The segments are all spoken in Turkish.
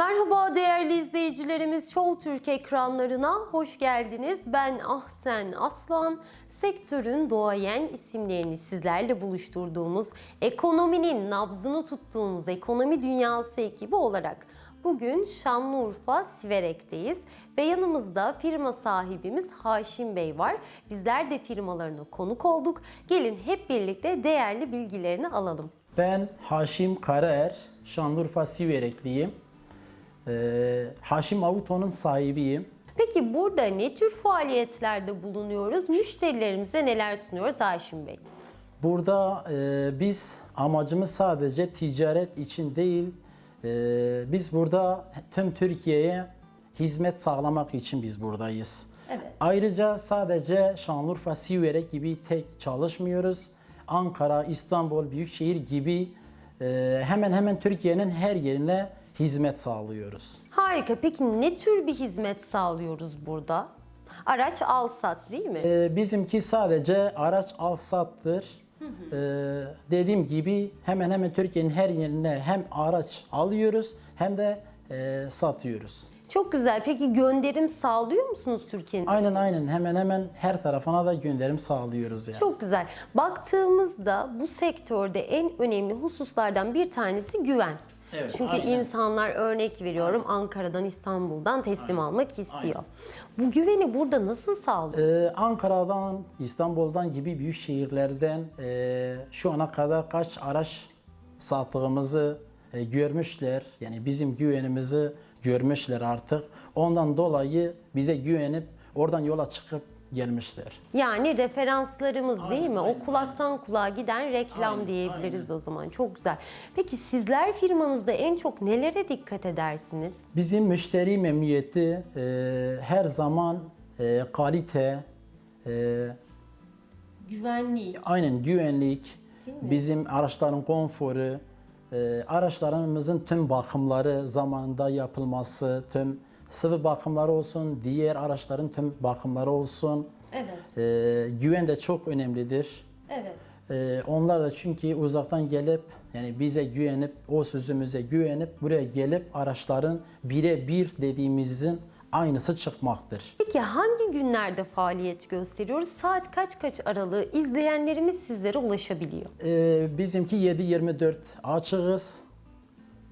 Merhaba değerli izleyicilerimiz Show Türk ekranlarına hoş geldiniz. Ben Ahsen Aslan. Sektörün doğayen isimlerini sizlerle buluşturduğumuz, ekonominin nabzını tuttuğumuz ekonomi dünyası ekibi olarak bugün Şanlıurfa Siverek'teyiz ve yanımızda firma sahibimiz Haşim Bey var. Bizler de firmalarına konuk olduk. Gelin hep birlikte değerli bilgilerini alalım. Ben Haşim Karaer, Şanlıurfa Siverekliyim. Ee, Haşim Avuto'nun sahibiyim. Peki burada ne tür faaliyetlerde bulunuyoruz? Müşterilerimize neler sunuyoruz Haşim Bey? Burada e, biz amacımız sadece ticaret için değil, e, biz burada tüm Türkiye'ye hizmet sağlamak için biz buradayız. Evet. Ayrıca sadece Şanlıurfa, Siverek gibi tek çalışmıyoruz. Ankara, İstanbul, Büyükşehir gibi e, hemen hemen Türkiye'nin her yerine hizmet sağlıyoruz. Harika. Peki ne tür bir hizmet sağlıyoruz burada? Araç al sat değil mi? Ee, bizimki sadece araç al sattır. Ee, dediğim gibi hemen hemen Türkiye'nin her yerine hem araç alıyoruz hem de e, satıyoruz. Çok güzel. Peki gönderim sağlıyor musunuz Türkiye'nin? Aynen aynen hemen hemen her tarafına da gönderim sağlıyoruz yani. Çok güzel. Baktığımızda bu sektörde en önemli hususlardan bir tanesi güven. Evet, Çünkü aynen. insanlar örnek veriyorum Ankara'dan İstanbul'dan teslim almak istiyor. Bu güveni burada nasıl sağlıyor? Ee, Ankara'dan, İstanbul'dan gibi büyük şehirlerden e, şu ana kadar kaç araç sattığımızı e, görmüşler. Yani bizim güvenimizi görmüşler artık. Ondan dolayı bize güvenip oradan yola çıkıp gelmişler. Yani referanslarımız değil mi? aynen, o kulaktan kulağa giden reklam Aynen, diyebiliriz o zaman. Çok güzel. Peki sizler firmanızda en çok nelere dikkat edersiniz? Bizim müşteri memnuniyeti e, her zaman e, kalite, e, Güvenliği. aynen güvenlik, bizim araçların konforu, e, araçlarımızın tüm bakımları zamanında yapılması, tüm sıvı bakımları olsun, diğer araçların tüm bakımları olsun. Evet. E, güven de çok önemlidir. Evet. Ee, onlar da çünkü uzaktan gelip yani bize güvenip o sözümüze güvenip buraya gelip araçların bire bir dediğimizin aynısı çıkmaktır. Peki hangi günlerde faaliyet gösteriyoruz? Saat kaç kaç aralığı izleyenlerimiz sizlere ulaşabiliyor? Ee, bizimki 7-24 açığız.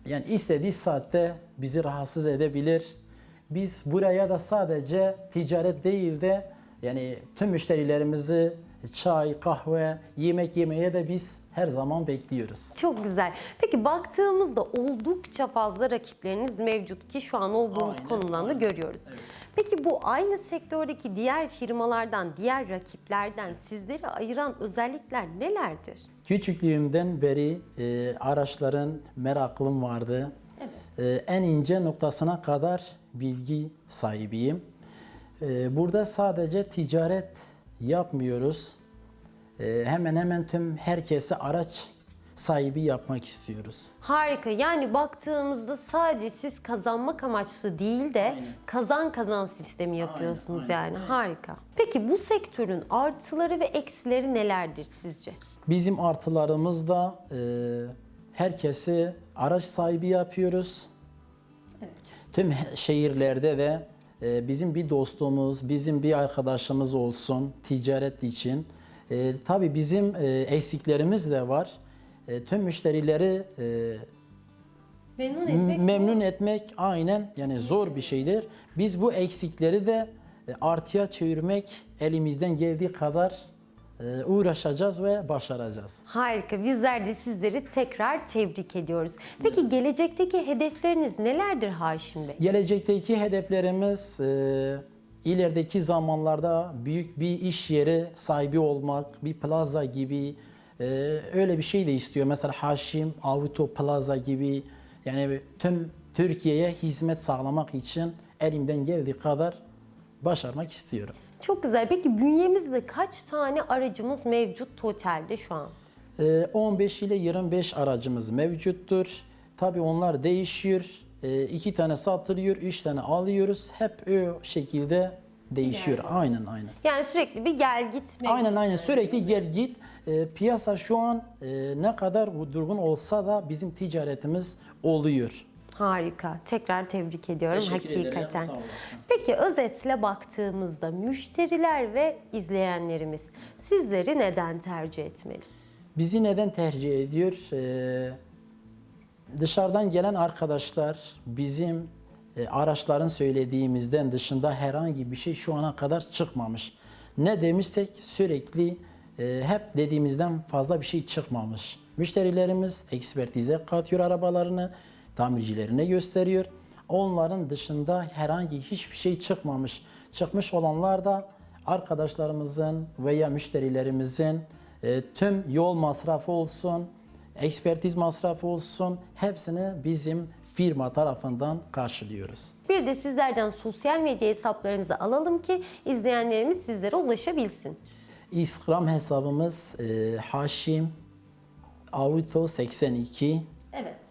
Yani istediği saatte bizi rahatsız edebilir. Biz buraya da sadece ticaret değil de yani tüm müşterilerimizi çay, kahve, yemek yemeye de biz her zaman bekliyoruz. Çok güzel. Peki baktığımızda oldukça fazla rakipleriniz mevcut ki şu an olduğumuz Aynen, konumdan da görüyoruz. Peki bu aynı sektördeki diğer firmalardan, diğer rakiplerden sizleri ayıran özellikler nelerdir? Küçüklüğümden beri e, araçların meraklım vardı. E, en ince noktasına kadar bilgi sahibiyim. E, burada sadece ticaret yapmıyoruz. E, hemen hemen tüm herkese araç sahibi yapmak istiyoruz. Harika. Yani baktığımızda sadece siz kazanmak amaçlı değil de kazan kazan sistemi yapıyorsunuz aynen, yani. Harika. Peki bu sektörün artıları ve eksileri nelerdir sizce? Bizim artılarımızda e, herkesi araç sahibi yapıyoruz. Tüm şehirlerde de e, bizim bir dostumuz, bizim bir arkadaşımız olsun ticaret için. E, tabii bizim e, eksiklerimiz de var. E, tüm müşterileri e, Memnun memnun etmek aynen yani zor bir şeydir. Biz bu eksikleri de artıya çevirmek elimizden geldiği kadar uğraşacağız ve başaracağız. Harika. Bizler de sizleri tekrar tebrik ediyoruz. Peki gelecekteki hedefleriniz nelerdir Haşim Bey? Gelecekteki hedeflerimiz e, ilerideki zamanlarda büyük bir iş yeri sahibi olmak, bir plaza gibi e, öyle bir şey de istiyor. Mesela Haşim Auto Plaza gibi yani tüm Türkiye'ye hizmet sağlamak için elimden geldiği kadar başarmak istiyorum. Çok güzel. Peki bünyemizde kaç tane aracımız mevcut totalde şu an? E, 15 ile 25 aracımız mevcuttur. Tabii onlar değişiyor. E, iki tane satılıyor, üç tane alıyoruz. Hep o şekilde değişiyor. Aynen aynen. Yani sürekli bir gel git mevcut. Aynen aynen sürekli gel git. E, piyasa şu an e, ne kadar durgun olsa da bizim ticaretimiz oluyor. Harika. Tekrar tebrik ediyorum Teşekkür ederim, hakikaten. sağ olasın. Peki özetle baktığımızda müşteriler ve izleyenlerimiz sizleri neden tercih etmeli? Bizi neden tercih ediyor? Ee, dışarıdan gelen arkadaşlar bizim e, araçların söylediğimizden dışında herhangi bir şey şu ana kadar çıkmamış. Ne demişsek sürekli e, hep dediğimizden fazla bir şey çıkmamış. Müşterilerimiz ekspertize katıyor arabalarını, tamircilerine gösteriyor. Onların dışında herhangi hiçbir şey çıkmamış. Çıkmış olanlar da arkadaşlarımızın veya müşterilerimizin e, tüm yol masrafı olsun, ekspertiz masrafı olsun hepsini bizim firma tarafından karşılıyoruz. Bir de sizlerden sosyal medya hesaplarınızı alalım ki izleyenlerimiz sizlere ulaşabilsin. Instagram hesabımız e, Haşim Auto 82. Evet.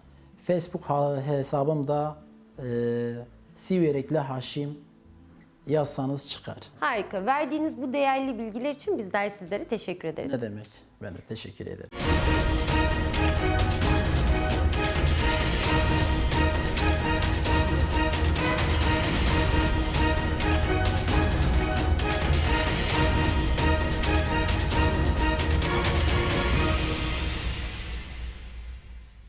Facebook ha- hesabım da e, Siverekli Haşim yazsanız çıkar. Harika. Verdiğiniz bu değerli bilgiler için bizler sizlere teşekkür ederiz. Ne demek? Ben de teşekkür ederim.